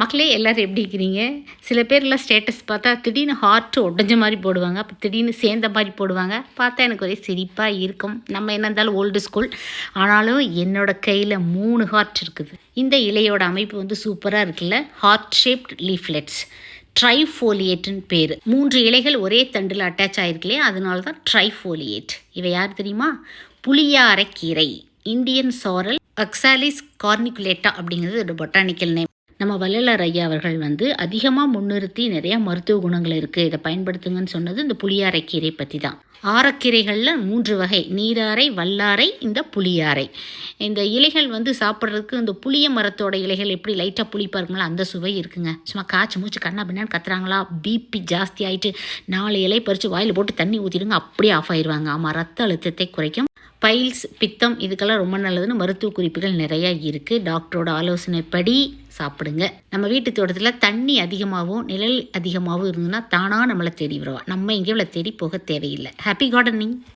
மக்களே எல்லோரும் எப்படி இருக்கிறீங்க? சில பேர்லாம் ஸ்டேட்டஸ் பார்த்தா திடீர்னு ஹார்ட்டு உடஞ்ச மாதிரி போடுவாங்க. அப்போ திடீர்னு சேர்ந்த மாதிரி போடுவாங்க. பார்த்தா எனக்கு ஒரே சிரிப்பாக இருக்கும். நம்ம என்ன இருந்தாலும் ஓல்டு ஸ்கூல் ஆனாலும் என்னோடய கையில் மூணு ஹார்ட் இருக்குது. இந்த இலையோட அமைப்பு வந்து சூப்பராக இருக்குல்ல? ஹார்ட் ஷேப்ட் லீஃப்லெட்ஸ் ட்ரைஃபோலியேட்டுன்னு பேர். மூன்று இலைகள் ஒரே தண்டில் அட்டாச் ஆகிருக்கலையே அதனால தான் ட்ரைஃபோலியேட் இவை யார் தெரியுமா? புளியாரக்கீரை இந்தியன் சாரல் அக்சாலிஸ் கார்னிகுலேட்டா அப்படிங்கிறது ஒரு பொட்டானிக்கல் நேம் நம்ம வள்ளலார் ஐயா அவர்கள் வந்து அதிகமாக முன்னிறுத்தி நிறையா மருத்துவ குணங்கள் இருக்குது இதை பயன்படுத்துங்கன்னு சொன்னது இந்த புளியாரைக்கீரை பற்றி தான் ஆரக்கீரைகளில் மூன்று வகை. நீராரை வல்லாரை இந்த புளியாரை. இந்த இலைகள் வந்து சாப்பிட்றதுக்கு இந்த புளிய மரத்தோட இலைகள் எப்படி லைட்டாக புளிப்பாக இருக்குங்களா அந்த சுவை இருக்குங்க. சும்மா காய்ச்சி மூச்சு கண்ணா பின்னான்னு கத்துறாங்களா? பிபி ஜாஸ்தி ஆகிட்டு நாலு இலை பறித்து வாயில் போட்டு தண்ணி ஊற்றிடுங்க அப்படியே ஆஃப் ஆயிடுவாங்க ஆமாம் ரத்த அழுத்தத்தை குறைக்கும். பைல்ஸ் பித்தம் இதுக்கெல்லாம் ரொம்ப நல்லதுன்னு மருத்துவ குறிப்புகள் நிறையா இருக்குது டாக்டரோட ஆலோசனைப்படி சாப்பிடுங்க. நம்ம வீட்டு தோட்டத்தில் தண்ணி அதிகமாகவும் நிழல் அதிகமாகவும் இருந்ததுன்னா தானாக நம்மளை தேடி வருவா. நம்ம எங்கேயும் அவளை தேடி போக தேவையில்லை. Happy gardening